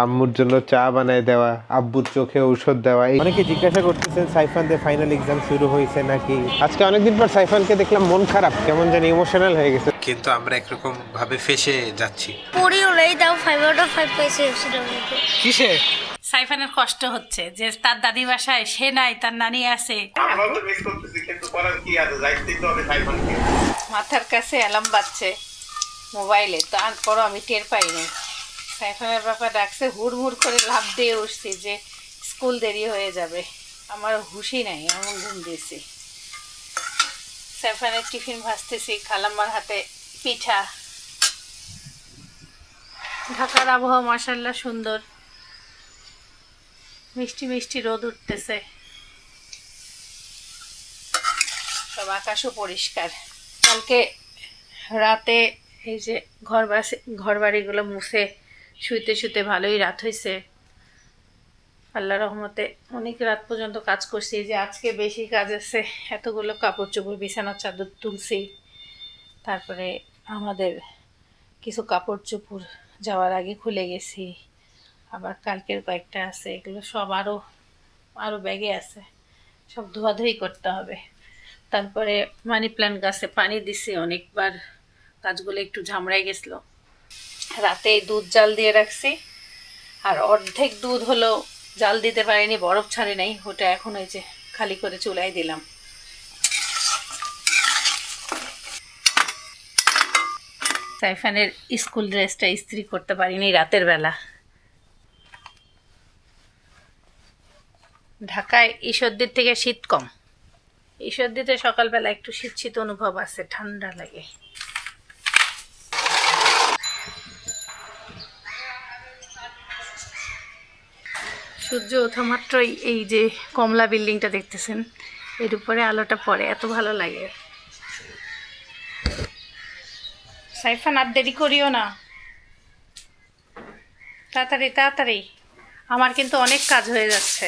আম্মুর জন্য চা বানায় দেওয়া আব্বুর চোখে ঔষধ দেওয়া অনেকে জিজ্ঞাসা করতেছেন সাইফানদের ফাইনাল এক্সাম শুরু হয়েছে নাকি? আজকে অনেকদিন পর সাইফানকে দেখলাম মন খারাপ কেমন জানি ইমোশনাল হয়ে গেছে। কিন্তু আমরা একরকম ভাবে ফেসে যাচ্ছি। পড়িও নাই তাও ফাইভ আউট অফ ফাইভ পেয়েছে কিসে? সাইফানের কষ্ট হচ্ছে যে তার দাদি বাসায় সে নাই তার নানি আছে। মাথার কাছে অ্যালার্ম বাজছে মোবাইলে তারপরও আমি টের পাইনি। সাইফানের বাবা ডাকছে, হুড়মুড় করে লাভ দিয়ে উঠছি যে স্কুল দেরি হয়ে যাবে। আমার হুশি নাই এমন ঘুম দিয়েছি। সাইফানের টিফিন ভাজতেছি, খালাম্মার হাতে পিঠা। ঢাকার আবহাওয়া মাসাল্লাহ সুন্দর। মিষ্টি মিষ্টি রোদ উঠতেছে। সব আকাশও পরিষ্কার। কালকে রাতে এই যে ঘর বাসি ঘর বাড়িগুলো মুছে শুইতে শুতে ভালোই রাত হয়েছে আল্লাহ রহমতে অনেক রাত পর্যন্ত কাজ করছি যে আজকে বেশি কাজ আছে, এতগুলো কাপড় চোপড় বিছানার চাদর তুলছি। তারপরে আমাদের কিছু কাপড় চোপড় যাওয়ার আগে খুলে গেছি। আবার কালকের কয়েকটা আছে, এগুলো সব আরও আরও ব্যাগে আছে। সব ধোয়াধুয়ি করতে হবে। তারপরে মানি প্ল্যান্ট গাছে পানি দিছি, অনেকবার গাছগুলো একটু ঝামড়াই গেছিল। রাতে দুধ জাল দিয়ে রাখছি। আর অর্ধেক দুধ হলো জাল দিতে পারিনি, বরফ ছাড়ে নাই, ওটা এখন ওই যে খালি করে চুলাই দিলাম। সাইফানের স্কুল ড্রেসটা ইস্ত্রি করতে পারিনি রাতের বেলা। ঢাকায় ঈশ্বরদীর থেকে শীত কম। ঈশ্বরদীতে সকালবেলা একটু শীত শীত অনুভব আছে, ঠান্ডা লাগে। সূর্য ওঠা মাত্রই এই যে কমলা বিল্ডিংটা দেখতেছেন, এর উপরে আলোটা পড়ে, এত ভালো লাগে। সাইফান, আর দেরি করিও না। তাড়াতাড়ি তাড়াতাড়ি। আমার কিন্তু অনেক কাজ হয়ে যাচ্ছে।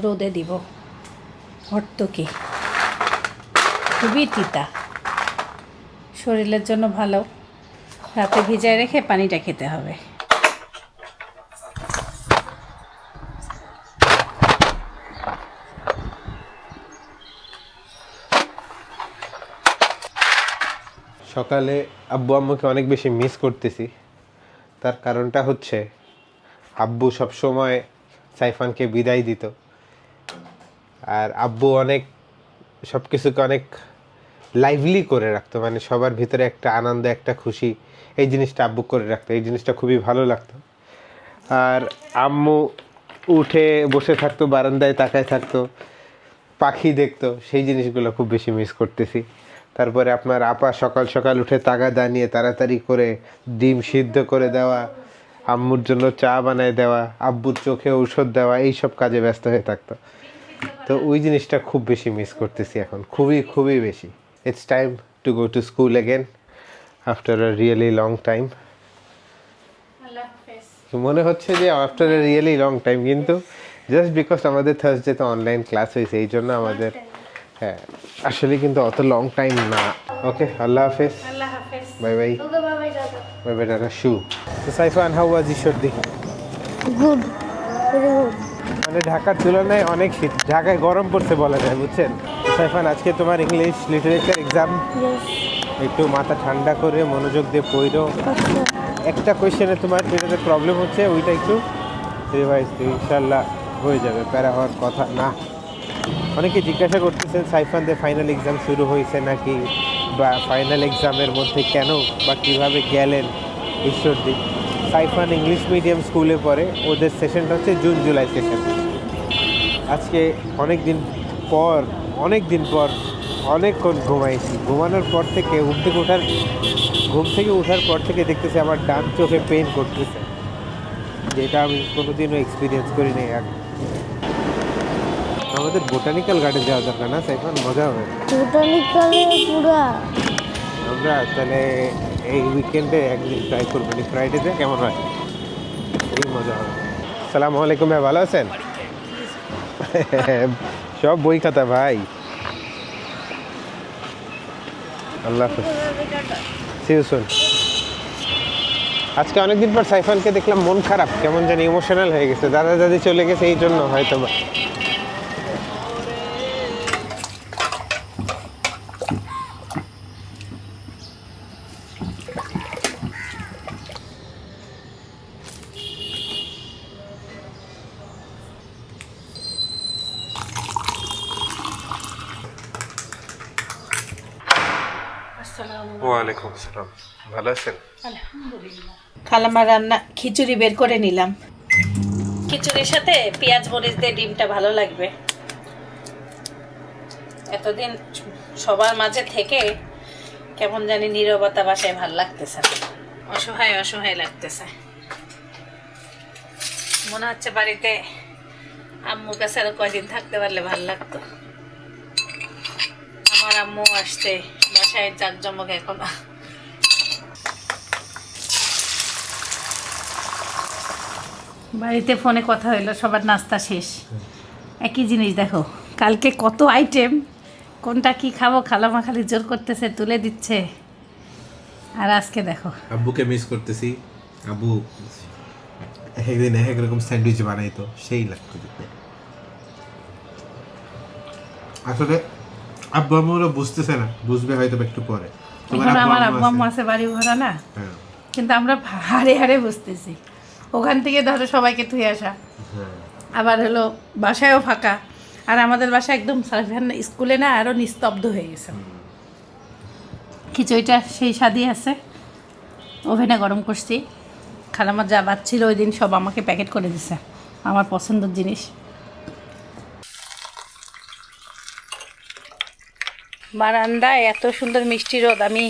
রোদে দিব। হর্তকি। খুবই তিতা। শরীরের জন্য ভালো। রাতে ভিজায় রেখে পানিটা খেতে হবে। সকালে আব্বু আম্মুকে অনেক বেশি মিস করতেছি। তার কারণটা হচ্ছে, আব্বু সবসময় সাইফানকে বিদায় দিত। আর আব্বু অনেক সব কিছুকে অনেক লাইভলি করে রাখতো মানে সবার ভিতরে একটা আনন্দ, একটা খুশি, এই জিনিসটা আব্বু করে রাখতো, এই জিনিসটা খুবই ভালো লাগতো। আর আম্মু উঠে বসে থাকতো, বারান্দায় তাকায় থাকতো, পাখি দেখতো, সেই জিনিসগুলো খুব বেশি মিস করতেছি। তারপরে আপনার আপা সকাল সকাল উঠে তাগাদা নিয়ে তাড়াতাড়ি করে ডিম সিদ্ধ করে দেওয়া, আম্মুর জন্য চা বানায় দেওয়া, আব্বুর চোখে ঔষধ দেওয়া এই সব কাজে ব্যস্ত হয়ে থাকতো। তো ওই জিনিসটা খুব বেশি মিস করতেছি এখন। খুবই খুবই বেশি। It's time to go to school again after a really long time মনে হচ্ছে যে after a really long time কিন্তু জাস্ট বিকজ আমাদের থার্সডেতে অনলাইন ক্লাস হয়েছে এই জন্য আমাদের হ্যাঁ আসলে কিন্তু অত লং টাইম না। ওকে আল্লাহ হাফেজ। বাই বাই দাদা বাই বাই টাটা শু তো Saifan how was very good মানে ঢাকার তুলনায় অনেক শীত ঢাকায় গরম পড়ছে বলা যায় বুঝছেন? সাইফান আজকে তোমার ইংলিশ লিটারেচার এক্সাম একটু মাথা ঠান্ডা করে মনোযোগ দিয়ে পড়ো। একটা কোয়েশ্চেনে তোমার যেটাতে প্রবলেম হচ্ছে ওইটা একটু রিভাইজ দিও ইনশাল্লাহ হয়ে যাবে প্যারা হওয়ার কথা না। অনেকে জিজ্ঞাসা করতেছেন সাইফানদের ফাইনাল এক্সাম শুরু হয়েছে নাকি বা ফাইনাল এক্সামের মধ্যে কেন বা কীভাবে গেলেন ঈশ্বরদী। সাইফান ইংলিশ মিডিয়াম স্কুলে পড়ে ওদের সেশনটা হচ্ছে জুন জুলাই সেশন আজকে অনেক দিন পর অনেক দিন পর অনেকক্ষণ ঘুমাইছি। ঘুমানোর পর থেকে ঘুম থেকে ওঠার ঘুম থেকে ওঠার পর থেকে দেখতেছি আমার ডান চোখে পেন করতেছে। যেটা আমি কোনোদিনও এক্সপিরিয়েন্স করি নাই আগে আমাদের বোটানিক্যাল গার্ডেন যাওয়া দরকার না সাইফান? মজা হবে। বোটানিক্যালে পুরা। আমরা তাহলে এই উইকেন্ডে একদিন ট্রাই করব। ফ্রাইডেতে কেমন হয়? খুবই মজা হবে। সালাম আলাইকুম ভাই ভালো আছেন? সব বই খাতা, ভাই। আল্লাহ হাফিজ। সি ইউ আজকে অনেকদিন পর সাইফানকে দেখলাম, মন খারাপ, কেমন জানি ইমোশনাল হয়ে গেছে। দাদা দাদি চলে গেছে, এই জন্য হয়তো ওয়ালাইকুম আসসালাম ভালো আছেন? খালামার রান্না খিচুড়ি বের করে নিলাম। খিচুড়ির সাথে পেঁয়াজ মরিচ দিয়ে ডিমটা ভালো লাগবে। এতদিন সবার মাঝে থেকে কেমন জানি নীরবতা বাসায় ভালো লাগতেছে অসহায় অসহায় লাগতেছে। মনে হচ্ছে বাড়িতে আম্মুর কাছে আরও কয়দিন থাকতে পারলে ভালো লাগতো। আমার আম্মু আসছে বাসায় জাকজমক এখনও। বাড়িতে ফোনে কথা হইল সবার নাস্তা শেষ। একই জিনিস দেখো কালকে কত আইটেম কোনটা কি খাব খালামা খালি জোর করতেছে তুলে দিচ্ছে। আর আজকে দেখো। আব্বুকে মিস করতেছি। আব্বু একদিন এক রকম স্যান্ডউইচ বানাইতো সেই লাগতো দেখতে। আসলে আব্বু আম্মুরা বুঝতেছে না বুঝবে হয়তো একটু পরে। আমার আব্বু আম্মু আছে? বাড়ি ভরা না? হ্যাঁ। কিন্তু আমরা হারে হারে বুঝতেছি। ওখান থেকে ধরো সবাইকে থুয়ে আসা। আবার হলো বাসায়ও ফাঁকা। আর আমাদের বাসা একদম স্কুলে না আরও নিস্তব্ধ হয়ে গেছে। খিচুড়িটা সেই স্বাদই আছে। ওভেনে গরম করছি। খালামার যা বাচ্ছিল ওই দিন সব আমাকে প্যাকেট করে দিছে, আমার পছন্দের জিনিস। বারান্দায় এত সুন্দর মিষ্টি রোদ, আমি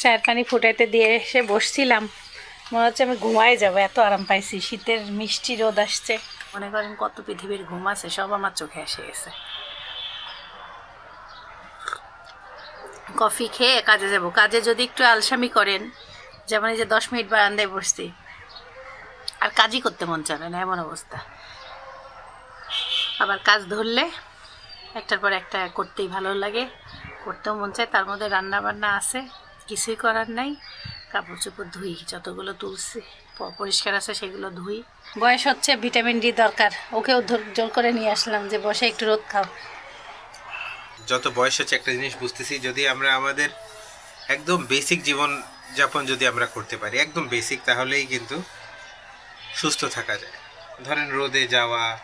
চায়ের পানি ফুটাইতে দিয়ে এসে বসছিলাম। মনে হচ্ছে আমি ঘুমায় যাব, এত আরাম পাইছি, শীতের মিষ্টি রোদ আসছে। মনে করেন কত পৃথিবীর ঘুম আছে, সব আমার চোখে এসে গেছে। কফি খেয়ে কাজে যাব, কাজে যদি একটু আলসামি করেন, যেমন এই যে দশ মিনিট বারান্দায় বসছি, আর কাজই করতে মন চাবে না এমন অবস্থা। আবার কাজ ধরলে, একটার পর একটা করতেই ভালো লাগে, করতেও মন চায়, তার মধ্যে রান্না বান্না আছে, কিছুই করার নাই। কাপড় চোপড় ধুই যতগুলো তুলছি পরিষ্কার আছে সেগুলো ধুই। বয়স হচ্ছে ভিটামিন ডি দরকার। ওকেও ধর- জোর করে নিয়ে আসলাম যে বসে একটু রোদ খাও। যত বয়স হচ্ছে একটা জিনিস বুঝতেছি যদি আমরা আমাদের একদম বেসিক জীবন যাপন যদি আমরা করতে পারি একদম বেসিক তাহলেই কিন্তু সুস্থ থাকা যায়। ধরেন রোদে যাওয়া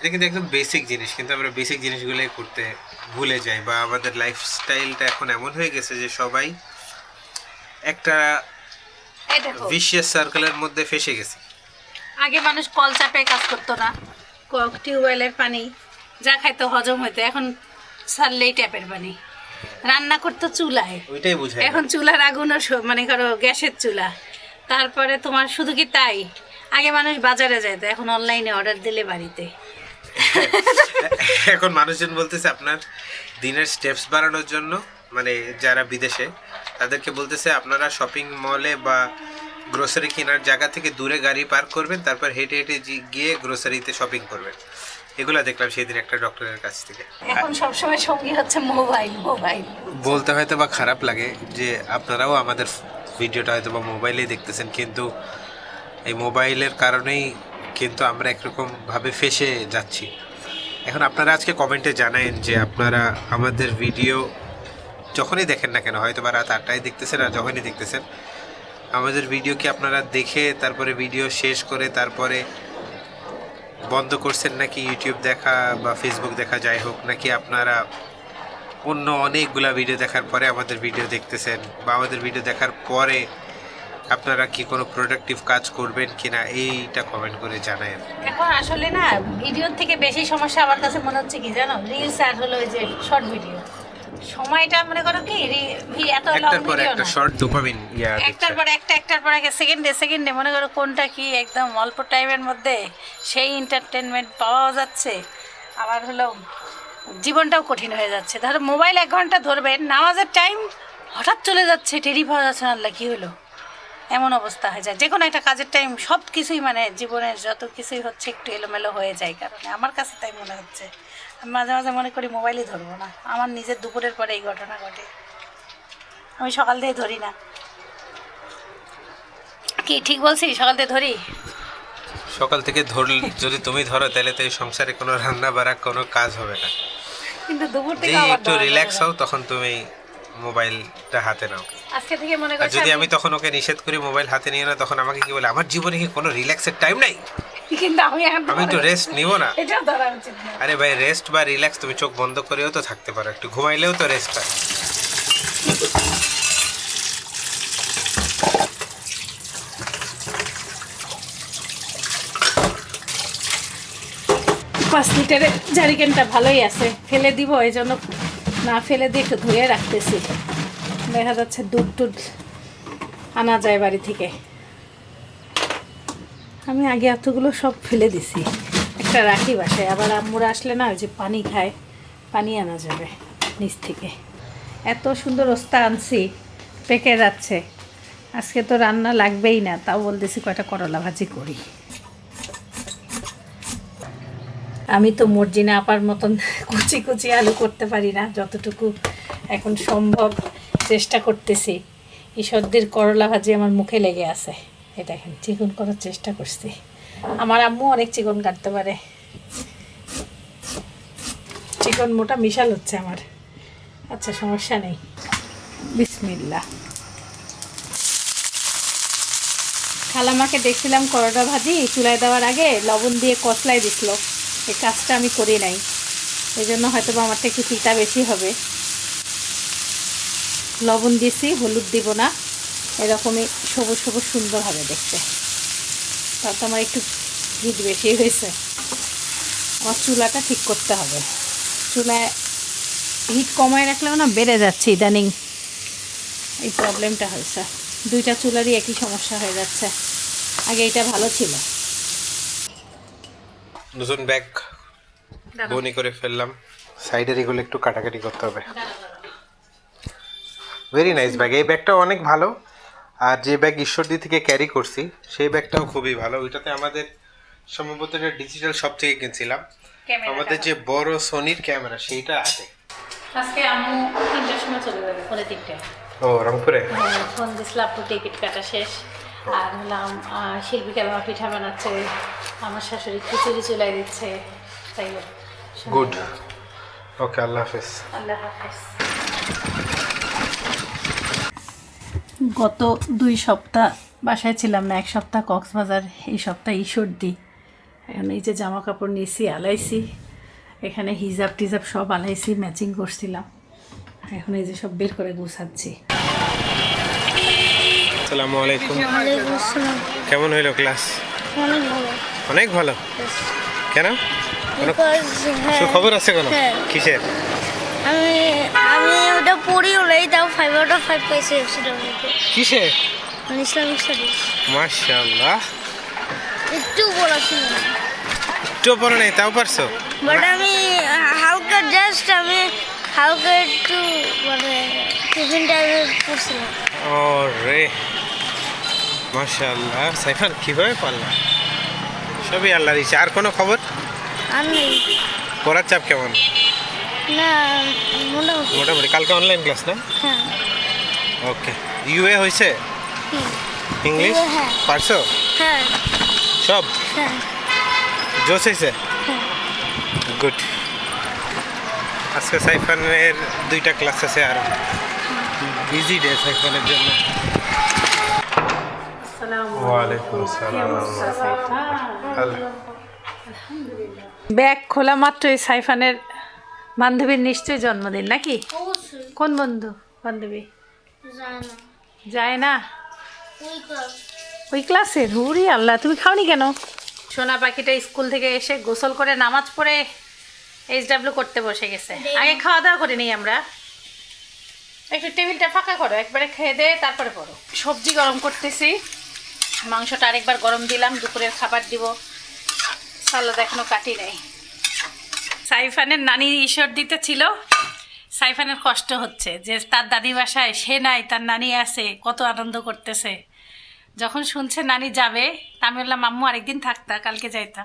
এটা কিন্তু একদম বেসিক জিনিস কিন্তু আমরা বেসিক জিনিসগুলোই করতে ভুলে যাই বা আমাদের লাইফস্টাইলটা এখন এমন হয়ে গেছে যে সবাই একটা ভিশিয়াস সার্কেলের মধ্যে ফেসে গেছে। আগে মানুষ কল চাপে কাজ করতো না। টিউবওয়েলের পানি যা খাইতো হজম হইতো। এখন সারলেই ট্যাপের পানি। রান্না করতো চুলায়। ওইটাই বুঝাই এখন চুলার আগুনও স- মানে করো গ্যাসের চুলা। তারপরে তোমার শুধু কি তাই? আগে মানুষ বাজারে যেত এখন অনলাইনে অর্ডার দিলে বাড়িতে। এখন মানুষজন বলতেছে আপনার দিনের স্টেপস বাড়ানোর জন্য মানে যারা বিদেশে তাদেরকে বলতেছে আপনারা শপিং মলে বা গ্রোসারি কেনার জায়গা থেকে দূরে গাড়ি পার্ক করবেন তারপর হেঁটে হেঁটে গিয়ে গ্রোসারিতে শপিং করবেন। এগুলো দেখলাম সেদিন একটা ডক্টরের কাছ থেকে। এখন সবসময় সঙ্গী হচ্ছে মোবাইল মোবাইল বলতে হয়তো বা খারাপ লাগে যে আপনারাও আমাদের ভিডিওটা হয়তো বা মোবাইলেই দেখতেছেন কিন্তু এই মোবাইলের কারণেই কিন্তু আমরা একরকমভাবে ফেসে যাচ্ছি। এখন আপনারা আজকে কমেন্টে জানায়েন যে আপনারা আমাদের ভিডিও যখনই দেখেন না কেন হয়তো বা রাত আটটায় দেখতেছেন আর যখনই দেখতেছেন। আমাদের ভিডিও কি আপনারা দেখে তারপরে ভিডিও শেষ করে তারপরে বন্ধ করছেন নাকি ইউটিউব দেখা বা ফেসবুক দেখা যাই হোক, নাকি আপনারা অন্য অনেকগুলা ভিডিও দেখার পরে আমাদের ভিডিও দেখতেছেন বা আমাদের ভিডিও দেখার পরে আপনারা কি কোনো প্রোডাক্টিভ কাজ করবেন কিনা এইটা কমেন্ট করে জানায় এখন আসলে না ভিডিওর থেকে বেশি সমস্যা আমার কাছে মনে হচ্ছে কি জানো? রিলস আর হলো ওই যে শর্ট ভিডিও সময়টা মনে করো কি এত লং ভিডিও না শর্ট ডোপামিন ইয়া একটার পর একটা একটার পর একটা সেকেন্ডে সেকেন্ডে মনে করো কোনটা কি একদম অল্প টাইমের মধ্যে সেই এন্টারটেনমেন্ট পাওয়া যাচ্ছে আবার হলো জীবনটাও কঠিন হয়ে যাচ্ছে। ধরো মোবাইল এক ঘণ্টা ধরবেন নামাজের টাইম হঠাৎ চলে যাচ্ছে টেরি পাওয়া যাচ্ছে আল্লাহ কী হলো? এমন অবস্থা হয়ে যায়। যে কোনো একটা কাজের টাইম সব কিছুই মানে জীবনের যত কিছুই হচ্ছে একটু এলোমেলো হয়ে যায় কারণে। আমার কাছে তাই মনে হচ্ছে। আমি মাঝে মাঝে মনে করি মোবাইলই ধরবো না। আমার নিজের দুপুরের পরে এই ঘটনা ঘটে। আমি সকাল থেকে ধরি না। কি ঠিক বলছি? সকাল থেকে ধরি? সকাল থেকে ধর যদি তুমি ধরো তাহলে তো এই সংসারে কোনো রান্না বাড়া কোনো কাজ হবে না। কিন্তু দুপুর থেকে একটু রিল্যাক্স হও তখন তুমি মোবাইলটা হাতে নাও। আজকে থেকে মনে করছি যদি আমি তখন ওকে নিষেধ করি মোবাইল হাতে নিয়ে না তখন আমাকে কি বলে আমার জীবনে কি কোনো রিল্যাক্সের টাইম নাই? কিন্তু আমি আমি একটু রেস্ট নিব না। এটাও ধরা উচিত না। আরে ভাই রেস্ট বা রিল্যাক্স তুমি চোখ বন্ধ করেও তো থাকতে পারো একটু ঘুমাইলেও তো রেস্ট হয়। পাঁচ লিটারের জারিকেনটা ভালোই আছে ফেলে দিব এই জন্য না ফেলে দিয়ে একটু ধুয়ে রাখতেছি। দেখা যাচ্ছে দুধ টুধ আনা যায় বাড়ি থেকে। আমি আগে এতগুলো সব ফেলে দিছি। একটা রাখি বাসায়, আবার আম্মুরা আসলে না যে পানি খায়, পানি আনা যাবে নিচ থেকে। এত সুন্দর ওস্তা আনছি, পেকে যাচ্ছে। আজকে তো রান্না লাগবেই না, তাও বলতেছি কয়টা করলা ভাজি করি। আমি তো মর্জিনা আপার মতন কুচি কুচি আলু করতে পারি না, যতটুকু এখন সম্ভব। চেষ্টা করতেছি। ঈশ্বরদের করলা ভাজি আমার মুখে লেগে আছে। এই দেখেন, চিকন করার চেষ্টা করছি। আমার আম্মু অনেক চিকন কাটতে পারে। চিকন মোটা মিশাল হচ্ছে আমার। আচ্ছা সমস্যা নেই। বিসমিল্লা। খালামাকে দেখছিলাম করলা ভাজি চুলায় দেওয়ার আগে লবণ দিয়ে কষলাই দিছিল। এই কাজটা আমি করি নাই। এই জন্য হয়তো বা আমারটা একটু তিতা বেশি হবে। লবণ দিয়েছি হলুদ দিব না। এরকমই সবুজ সবুজ সুন্দর হবে দেখতে। তাও তো আমার একটু হিট বেশি হয়েছে। আমার চুলাটা ঠিক করতে হবে। চুলায় হিট কমায় রাখলেও না বেড়ে যাচ্ছে ইদানিং। এই প্রবলেমটা হয়েছে। দুইটা চুলারই একই সমস্যা হয়ে যাচ্ছে। আগে এটা ভালো ছিল। নতুন ব্যাগ বনি করে ফেললাম। সাইডের এগুলো একটু কাটাকাটি করতে হবে। ভেরি নাইস ব্যাগ এই ব্যাগটাও অনেক ভালো। আর যে ব্যাগ ঈশ্বরদী থেকে ক্যারি করছি সেই ব্যাগটাও খুবই ভালো। ওইটাতে আমাদের সম্ভবত এটা ডিজিটাল শপ থেকে কিনছিলাম। আমাদের যে বড় সোনির ক্যামেরা সেইটা আছে। আজকে আম্মু তিনটার সময় চলে যাবে পরে তিনটে। ও রংপুরে? ফোন দিয়েছিলাম আপু টিকিট কাটা শেষ। আর হলাম শিল্পী কালামা পিঠা বানাচ্ছে। আমার শাশুড়ি খিচুড়ি চুলাই দিচ্ছে। তাই গুড ওকে আল্লাহ হাফেজ। আল্লাহ হাফেজ। গত দুই সপ্তাহ বাসায় ছিলাম না এক সপ্তাহ কক্সবাজার এই সপ্তাহ ঈশ্বরদি। এখন এই যে জামা কাপড় নিয়েছি আলাইছি। এখানে হিজাব টিজাব সব আলাইছি ম্যাচিং করছিলাম। এখন এই যে সব বের করে গুছাচ্ছি। আসসালামু আলাইকুম। কেমন হইল ক্লাস? অনেক ভালো। কেন? হ্যাঁ, আছে কোনো? হ্যাঁ। কিসের? আমি আমি ওটা পড়িও নাই তাও ফাইভ আউট অফ ফাইভ পেয়েছি মধ্যে কিসে? ইসলামিক স্টাডিজ মাশাআল্লাহ। একটু বলা ছিল একটু পরে নেই তাও পারছ? বাট আমি হালকা জাস্ট আমি হালকা একটু মানে টিফিন টাইপের করছিলাম ও রে মাশাআল্লাহ। সাইফান কীভাবে পারলা? সবই আল্লাহর ইচ্ছা। আর কোনো খবর? আর নেই। পড়ার চাপ কেমন? না মোটামুটি। মোটামুটি কালকে অনলাইন ক্লাস না? হ্যাঁ। ওকে ইউএ হয়েছে ইংলিশ হ্যাঁ। পারছ? হ্যাঁ। সব? হ্যাঁ। জোশ হয়েছে হ্যাঁ। গুড আজকে সাইফানের দুইটা ক্লাস আছে আর বিজি ডে সাইফানের জন্য। ওয়ালাইকুম আসসালাম। ব্যাগ খোলা মাত্রই সাইফানের বান্ধবীর নিশ্চয়ই জন্মদিন নাকি? কোন বন্ধু বান্ধবী? যায় না ওই ক্লাস ওই ক্লাসের? হুরি আল্লাহ তুমি খাওনি কেন? সোনা পাখিটা স্কুল থেকে এসে গোসল করে নামাজ পড়ে এইচ ডাব্লিউ করতে বসে গেছে। আগে খাওয়া দাওয়া করে নিই আমরা। একটু টেবিলটা ফাঁকা করো একবারে খেয়ে দে তারপরে পড়ো। সবজি গরম করতেছি। মাংসটা আরেকবার গরম দিলাম দুপুরের খাবার দিব। সালাদ এখনও কাটি নাই। সাইফানের নানি ঈশ্বর দিতে ছিল সাইফানের কষ্ট হচ্ছে যে তার দাদি বাসায় সে নাই, তার নানি আছে, কত আনন্দ করতেছে। যখন শুনছে নানি যাবে আমি বললাম, আম্মু, আরেকদিন থাকতা কালকে যাইতা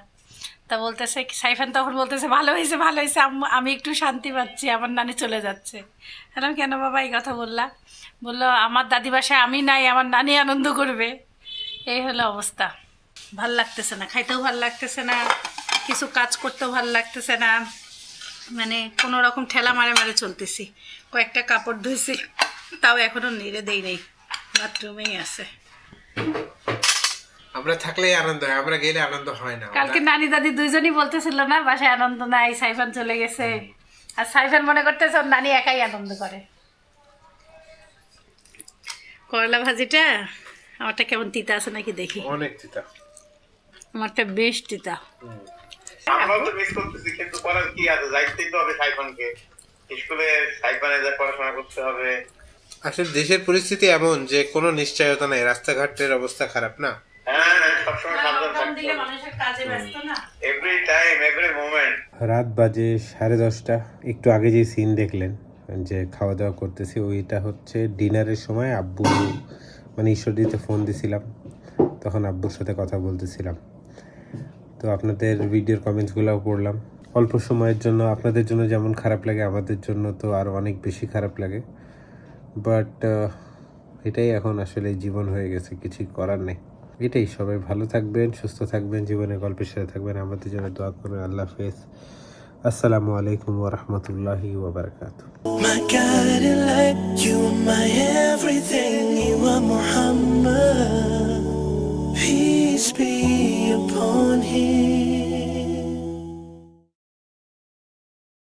তা। বলতেছে, সাইফান তখন বলতেছে, ভালো হয়েছে ভালো হয়েছে, আম্মু, আমি একটু শান্তি পাচ্ছি, আমার নানি চলে যাচ্ছে। বললাম, কেন বাবা, এই কথা বললা? বলল, আমার দাদি বাসায় আমি নাই, আমার নানি আনন্দ করবে। এই হলো অবস্থা। ভালো লাগতেছে না, খাইতেও ভালো লাগতেছে না। কিছু কাজ করতেও ভালো লাগতেছে না। মানে কোনো রকম ঠেলা মারে মারে চলতেছি। কয়েকটা কাপড় ধুইছি তাও এখনও নেড়ে দেই নেই। বাথরুমেই আছে। আমরা থাকলেই আনন্দ হয় আমরা গেলে আনন্দ হয় না। কালকে নানি দাদি দুইজনই বলতেছিল না বাসায় আনন্দ নাই সাইফান চলে গেছে। আর সাইফান মনে করতেছে ওর নানি একাই আনন্দ করে। করলা ভাজিটা আমারটা কেমন তিতা আছে নাকি দেখি। অনেক চিতা আমারটা বেশ তিতা। আমরাও তো মিস করতেছি কিন্তু করার কি আছে? যাইতেই তো হবে সাইফানকে। স্কুলে সাইফানে যা পড়াশোনা করতে হবে। আসলে দেশের পরিস্থিতি এমন যে কোনো নিশ্চয়তা নেই রাস্তাঘাটের অবস্থা খারাপ না। হ্যাঁ হ্যাঁ সবসময় সাবধান থাকতে হবে। মানুষের কাজে ব্যস্ত না। এভরি টাইম এভরি মোমেন্ট রাত বাজে সাড়ে দশটা। একটু আগে যে সিন দেখলেন যে খাওয়া দাওয়া করতেছি ওইটা হচ্ছে ডিনারের সময় আব্বু মানে ঈশ্বরদীতে ফোন দিছিলাম। তখন আব্বুর সাথে কথা বলতেছিলাম। তো আপনাদের ভিডিওর কমেন্টসগুলোও পড়লাম। অল্প সময়ের জন্য আপনাদের জন্য যেমন খারাপ লাগে, আমাদের জন্য তো আরও অনেক বেশি খারাপ লাগে। বাট এটাই এখন আসলে জীবন হয়ে গেছে, কিছু করার নেই। এটাই, সবাই ভালো থাকবেন, সুস্থ থাকবেন, জীবনে গল্পের সাথে থাকবেন। আমাদের জন্য দোয়া করবেন, আল্লাহ হাফেজ। আসসালামু আলাইকুম ওরহমতুল্লাহি ওবরাকাতু My Muhammad. Peace be on him.